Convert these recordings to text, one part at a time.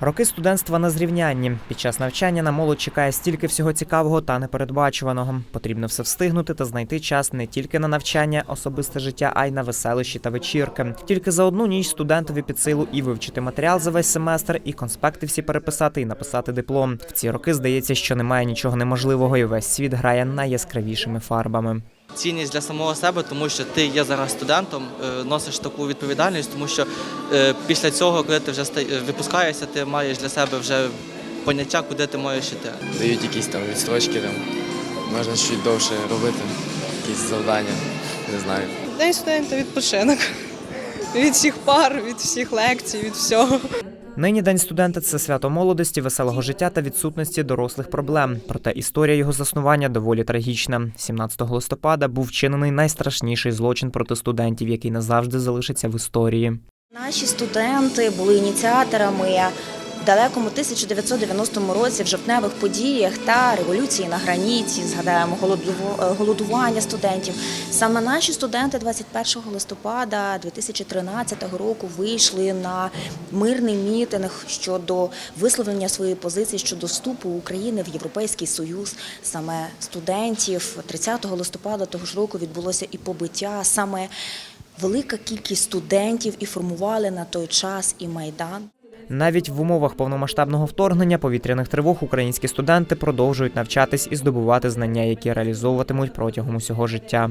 Роки студентства на зрівнянні. Під час навчання на молодь чекає стільки всього цікавого та непередбачуваного. Потрібно все встигнути та знайти час не тільки на навчання, особисте життя, а й на веселищі та вечірки. Тільки за одну ніч студентові під силу і вивчити матеріал за весь семестр, і конспекти всі переписати, і написати диплом. В ці роки здається, що немає нічого неможливого, і весь світ грає найяскравішими фарбами. Цінність для самого себе, тому що ти є зараз студентом, е, носиш таку відповідальність, тому що е, після цього, коли ти вже е, випускаєшся, ти маєш для себе вже поняття, куди ти можеш іти. дають якісь там відстрочки, там, можна чуть довше робити, якісь завдання, не знаю. День студента відпочинок. Від всіх пар, від всіх лекцій, від всього. Нині день студента це свято молодості, веселого життя та відсутності дорослих проблем. Проте історія його заснування доволі трагічна. 17 листопада був вчинений найстрашніший злочин проти студентів, який назавжди залишиться в історії. Наші студенти були ініціаторами далекому 1990 році в жовтневих подіях та революції на граніті. Згадаємо е, голодування студентів. Саме наші студенти 21 листопада 2013 року вийшли на мирний мітинг щодо висловлення своєї позиції щодо вступу України в Європейський Союз. Саме студентів 30 листопада того ж року відбулося і побиття саме. Велика кількість студентів і формували на той час і майдан. Навіть в умовах повномасштабного вторгнення повітряних тривог українські студенти продовжують навчатись і здобувати знання, які реалізовуватимуть протягом усього життя.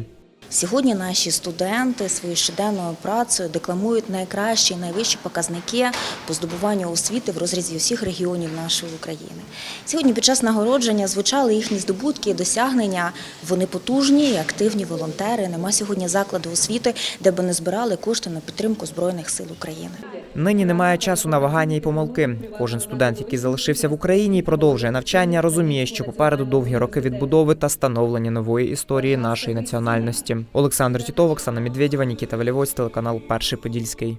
Сьогодні наші студенти своєю щоденною працею декламують найкращі і найвищі показники по здобуванню освіти в розрізі усіх регіонів нашої України. Сьогодні під час нагородження звучали їхні здобутки і досягнення. Вони потужні і активні волонтери. Нема сьогодні закладу освіти, де би не збирали кошти на підтримку збройних сил України. Нині немає часу на вагання і помилки. Кожен студент, який залишився в Україні і продовжує навчання, розуміє, що попереду довгі роки відбудови та становлення нової історії нашої національності. Олександр Тітов, Оксана Медведєва, Нікіта Валівоць, телеканал Перший Подільський.